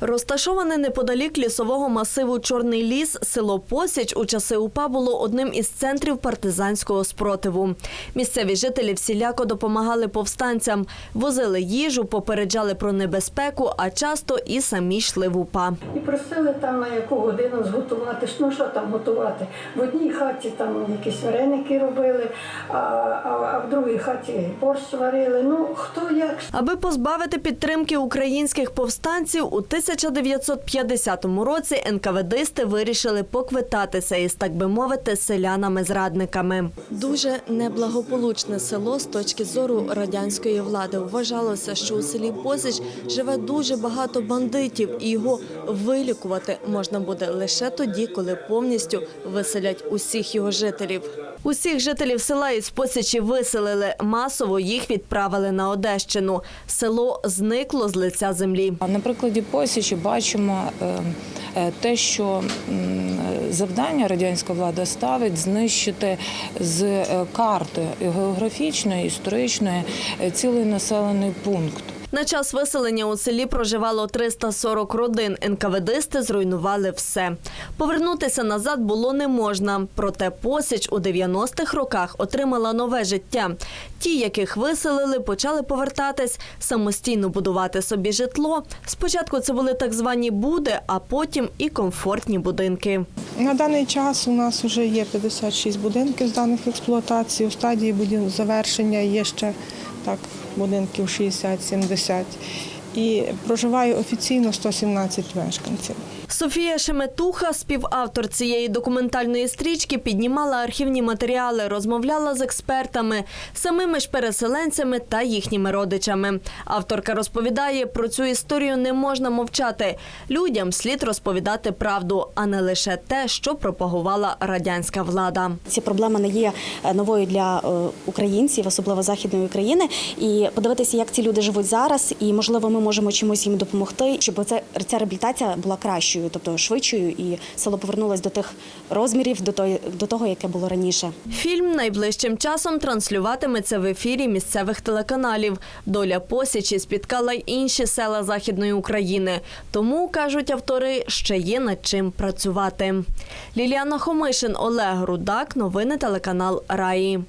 Розташоване неподалік лісового масиву Чорний ліс, село Посіч у часи УПА було одним із центрів партизанського спротиву. Місцеві жителі всіляко допомагали повстанцям, возили їжу, попереджали про небезпеку, а часто і самі йшли в УПА. І просили там на яку годину зготувати. Ну що там готувати? В одній хаті там якісь вареники робили, а, а, а в другій хаті борщ варили. Ну хто як Аби позбавити підтримки українських повстанців, у 1950 році НКВДисти вирішили поквитатися із, так би мовити, селянами-зрадниками. Дуже неблагополучне село з точки зору радянської влади. Вважалося, що у селі Посіч живе дуже багато бандитів, і його вилікувати можна буде лише тоді, коли повністю виселять усіх його жителів. Усіх жителів села із Посічі виселили. Масово їх відправили на Одещину. Село зникло з лиця землі. На прикладі Посічі бачимо е, е, те, що завдання радянська влада ставить знищити з е, карти географічної, історичної цілий населений пункт. На час виселення у селі проживало 340 родин. НКВДисти зруйнували все. Повернутися назад було не можна. Проте посіч у 90-х роках отримала нове життя. Ті, яких виселили, почали повертатись, самостійно будувати собі житло. Спочатку це були так звані буди, а потім і комфортні будинки. На даний час у нас вже є 56 будинків зданих в експлуатацію. У стадії завершення є ще так, будинків 60-70. І проживає офіційно 117 мешканців. Софія Шеметуха, співавтор цієї документальної стрічки, піднімала архівні матеріали, розмовляла з експертами, самими ж переселенцями та їхніми родичами. Авторка розповідає, про цю історію не можна мовчати. Людям слід розповідати правду, а не лише те, що пропагувала радянська влада. Ці проблеми не є е, новою для е, українців, особливо західної України. І подивитися, як ці люди живуть зараз, і можливо, ми можемо чимось їм допомогти, щоб це ця реабілітація була кращою, тобто швидшою, і село повернулось до тих розмірів, до того, яке було раніше. Фільм найближчим часом транслюватиметься в ефірі місцевих телеканалів. Доля посічі спіткала й інші села Західної України. Тому, кажуть автори, ще є над чим працювати. Ліліана Хомишин, Олег Рудак. Новини телеканал Раї.